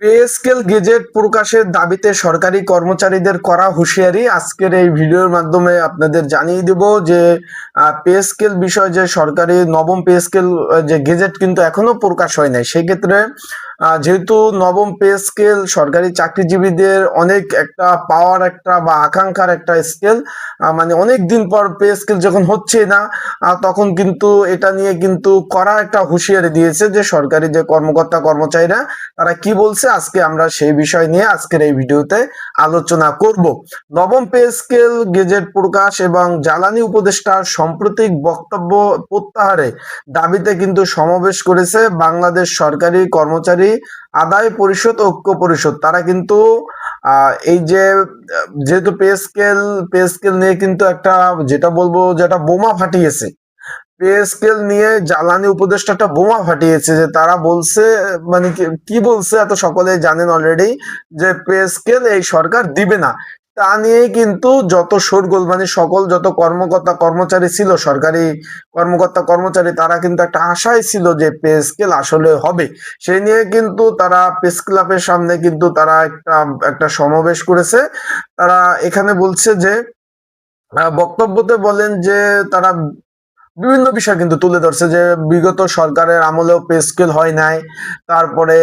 Pay scale gazette প্রকাশের দাবিতে সরকারি কর্মচারীদের করা হুঁশিয়ারি। আজকের এই ভিডিওর মাধ্যমে আপনাদের জানিয়ে দেব যে পে স্কেল বিষয় যে সরকারি নবম পে স্কেল যে গেজেট কিন্তু এখনও প্রকাশ হয় নাই। সেক্ষেত্রে যেহেতু নবম পে স্কেল সরকারি চাকরিজীবীদের অনেক একটা পাওয়ার একটা বা আকাঙ্ক্ষার একটা স্কেল মানে অনেক দিন পর পে স্কেল যখন হচ্ছে না তখন কিন্তু এটা নিয়ে কিন্তু করা একটা হুঁশিয়ারি দিয়েছে যে সরকারি যে কর্মকর্তা কর্মচারীরা, তারা কি বলছে আজকে আমরা সেই বিষয় নিয়ে আজকের এই ভিডিওতে আলোচনা করব। নবম পে স্কেল গেজেট প্রকাশ এবং জ্বালানি উপদেষ্টার সাম্প্রতিক বক্তব্য প্রত্যাহারে দাবিতে কিন্তু সমাবেশ করেছে বাংলাদেশ সরকারি কর্মচারী আদায় পরিষদ, ঐক্য পরিষদ। তারা কিন্তু এই যে, যেহেতু পে স্কেল পে স্কেল নিয়ে কিন্তু একটা, যেটা বলব যেটা বোমা ফাটিয়েছে। পে স্কেল নিয়ে জ্বালানি উপদেষ্টাটা বোমা ফাটিয়েছে যে তারা বলছে মানে কি বলছে এত সকলে জানেন অলরেডি যে পে স্কেল এই সরকার দিবে না। তা নিয়েই কিন্তু যত শোরগোল মানে সকল যত কর্মকর্তা, কর্মচারী ছিল, সরকারি কর্মকর্তা, কর্মচারী, তারা কিন্তু একটা আশায় ছিল যে পে স্কেল আসলে হবে। সেই নিয়ে কিন্তু তারা প্রেস ক্লাবের সামনে কিন্তু তারা একটা একটা সমাবেশ করেছে। তারা এখানে বলছে যে বক্তব্যতে বলেন যে তারা বিভিন্ন বিষয় কিন্তু তুলে ধরছে যে বিগত সরকারের আমলেও পে স্কেল হয় নাই। তারপরে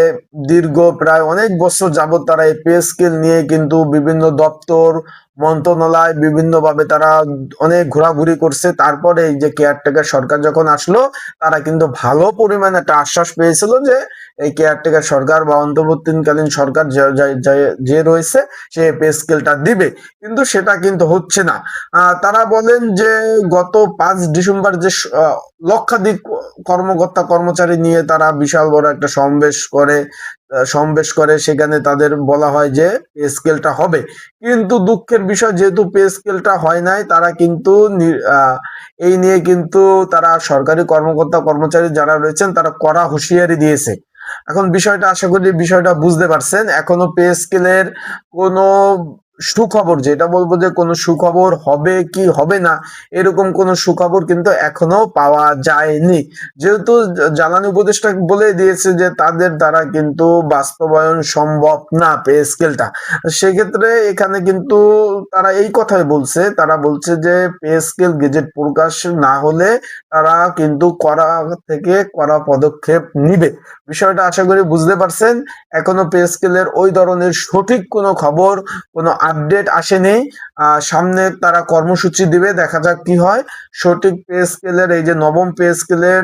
দীর্ঘ প্রায় অনেক বছর যাবত তারা এই পে স্কেল নিয়ে কিন্তু বিভিন্ন দপ্তর মন্ত্রণালয় বিভিন্নভাবে তারা অনেক ঘোরাঘুরি করছে। তারপরে এই যে কেয়ারটেকার সরকার যখন আসলো, তারা কিন্তু ভালো পরিমাণে একটা আশ্বাস পেয়েছিল যে, এই কেয়ারটেকার সরকার বা অন্তর্বর্তীকালীন সরকার যে- রয়েছে, সে পে স্কেলটা দিবে। কিন্তু সেটা কিন্তু হচ্ছে না। তারা বলেন যে, গত পাঁচ ডিসেম্বর যে লক্ষাধিক কর্মকর্তা কর্মচারী নিয়ে তারা বিশাল বড় একটা সমাবেশ করে। সমাবেশ করে, সেখানে তাদের বলা হয় যে পে স্কেলটা হবে। কিন্তু দুঃখের বিষয়, যেহেতু পে স্কেলটা হয় নাই, তারা কিন্তু এই নিয়ে কিন্তু তারা সরকারি কর্মকর্তা, কর্মচারী যারা রয়েছেন, তারা কড়া হুঁশিয়ারি দিয়েছে। এখন বিষয়টা, আশা করি বিষয়টা বুঝতে পারছেন। এখনও পে স্কেলের কোনো সুখবর, যেটা বলব যে কোনো সুখবর হবে কি হবে না, এরকম কোনো সুখবর কিন্তু এখনও পাওয়া যায়নি। যেহেতু জ্বালানি উপদেষ্টা বলে দিয়েছে যে তাদের দ্বারা কিন্তু বাস্তবায়ন সম্ভব না পে স্কেলটা। সেক্ষেত্রে এখানে কিন্তু তারা এই কথাই বলছে, তারা বলছে যে পে স্কেল গেজেট প্রকাশ না হলে তারা কিন্তু করা থেকে করা পদক্ষেপ নিবে। বিষয়টা আশা করি বুঝতে পারছেন। এখনও পে স্কেলের ওই ধরনের সঠিক কোনো খবর, কোনো আপডেট আসেনি। সামনে তারা কর্মসূচি দিবে, দেখা যাক কি হয়। সঠিক পে স্কেলের, এই যে নবম পে স্কেলের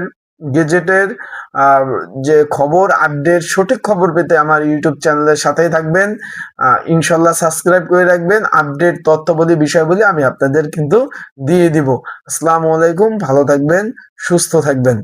গেজেটের যে খবর, আপডেট, সঠিক খবর পেতে আমার ইউটিউব চ্যানেলের সাথেই থাকবেন। ইনশাল্লাহ সাবস্ক্রাইব করে রাখবেন। আপডেট, তথ্যবলী, বিষয়বলী আমি আপনাদের কিন্তু দিয়ে দিব। আসসালামু আলাইকুম, ভালো থাকবেন, সুস্থ থাকবেন।